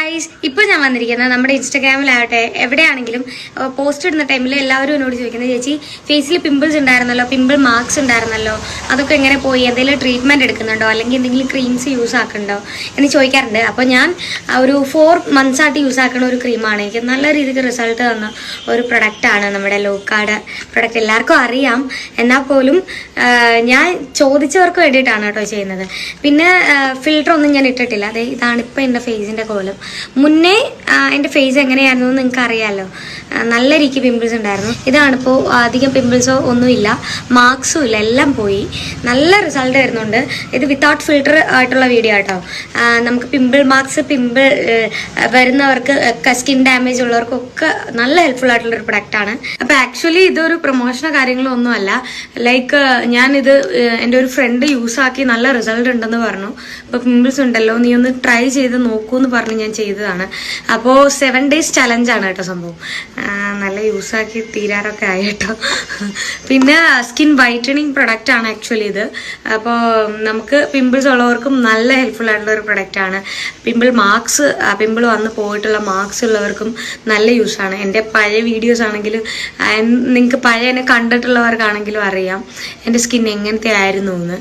Guys ഇപ്പോൾ ഞാൻ വന്നിരിക്കുന്നത് നമ്മുടെ ഇൻസ്റ്റാഗ്രാമിലാവട്ടെ എവിടെയാണെങ്കിലും പോസ്റ്റ് ഇടുന്ന ടൈമിൽ എല്ലാവരും എന്നോട് ചോദിക്കുന്നത് ചേച്ചി ഫേസിൽ പിമ്പിൾസ് ഉണ്ടായിരുന്നല്ലോ പിമ്പിൾ മാർക്സ് ഉണ്ടായിരുന്നല്ലോ അതൊക്കെ എങ്ങനെ പോയി? എന്തെങ്കിലും ട്രീറ്റ്മെന്റ് എടുക്കുന്നുണ്ടോ? അല്ലെങ്കിൽ എന്തെങ്കിലും ക്രീംസ് യൂസ് ആക്കുന്നുണ്ടോ? എന്ന് ചോദിക്കാറുണ്ട്. അപ്പോൾ ഞാൻ ഒരു ഫോർ മന്ത്സ് ആയിട്ട് യൂസ് ആക്കുന്ന ഒരു ക്രീമാണ് എനിക്ക് നല്ല രീതിക്ക് റിസൾട്ട് തന്ന ഒരു പ്രൊഡക്റ്റാണ് നമ്മുടെ ലോക്കാട് പ്രൊഡക്റ്റ് എല്ലാവർക്കും അറിയാം. എന്നാൽ പോലും ഞാൻ ചോദിച്ചവർക്ക് വേണ്ടിയിട്ടാണ് കേട്ടോ ചെയ്യുന്നത്. പിന്നെ ഫിൽറ്റർ ഒന്നും ഞാൻ ഇട്ടിട്ടില്ല. അതെ ഇതാണ് ഇപ്പം എന്റെ ഫേസിന്റെ കോലം. മുന്നേ എന്റെ ഫേസ് എങ്ങനെയായിരുന്നു എന്ന് നിങ്ങൾക്ക് അറിയാമല്ലോ നല്ല രീതിക്ക് പിമ്പിൾസ് ഉണ്ടായിരുന്നു. ഇതാണിപ്പോൾ അധികം പിമ്പിൾസോ ഒന്നുമില്ല. മാർക്സും ഇല്ല എല്ലാം പോയി. നല്ല റിസൾട്ട് വരുന്നുണ്ട്. ഇത് വിത്തൗട്ട് ഫിൽട്ടർ ആയിട്ടുള്ള വീഡിയോ കേട്ടോ നമുക്ക് പിമ്പിൾ മാർക്സ് പിമ്പിൾ വരുന്നവർക്ക് സ്കിൻ ഡാമേജ് ഉള്ളവർക്കൊക്കെ നല്ല ഹെൽപ്ഫുൾ ആയിട്ടുള്ള ഒരു പ്രൊഡക്റ്റാണ് അപ്പോൾ ആക്ച്വലി ഇതൊരു പ്രൊമോഷനോ കാര്യങ്ങളോ ഒന്നുമല്ല. ലൈക്ക് ഞാനിത് എന്റെ ഒരു ഫ്രണ്ട് യൂസ് ആക്കി നല്ല റിസൾട്ട് ഉണ്ടെന്ന് പറഞ്ഞു. അപ്പോൾ പിമ്പിൾസ് ഉണ്ടല്ലോ നീ ഒന്ന് ട്രൈ ചെയ്ത് നോക്കൂ എന്ന് പറഞ്ഞ് ഞാൻ ചെയ്തതാണ്. അപ്പോൾ സെവൻ ഡേയ്സ് ചലഞ്ചാണ് കേട്ടോ സംഭവം. നല്ല യൂസാക്കി തീരാറൊക്കെ ആയി കേട്ടോ. പിന്നെ സ്കിൻ വൈറ്റനിങ് പ്രൊഡക്റ്റ് ആണ് ആക്ച്വലി ഇത്. അപ്പോൾ നമുക്ക് പിമ്പിൾസ് ഉള്ളവർക്കും നല്ല ഹെൽപ്ഫുൾ ആയിട്ടുള്ള ഒരു പ്രൊഡക്റ്റ് ആണ്. പിമ്പിൾ മാർക്സ് പിമ്പിൾ വന്ന് പോയിട്ടുള്ള മാർക്സ് ഉള്ളവർക്കും നല്ല യൂസാണ് എന്റെ പഴയ വീഡിയോസ് ആണെങ്കിലും നിങ്ങൾക്ക് പഴയ എന്നെ കണ്ടിട്ടുള്ളവർക്കാണെങ്കിലും അറിയാം എന്റെ സ്കിൻ എങ്ങനത്തെ ആയിരുന്നു എന്ന്.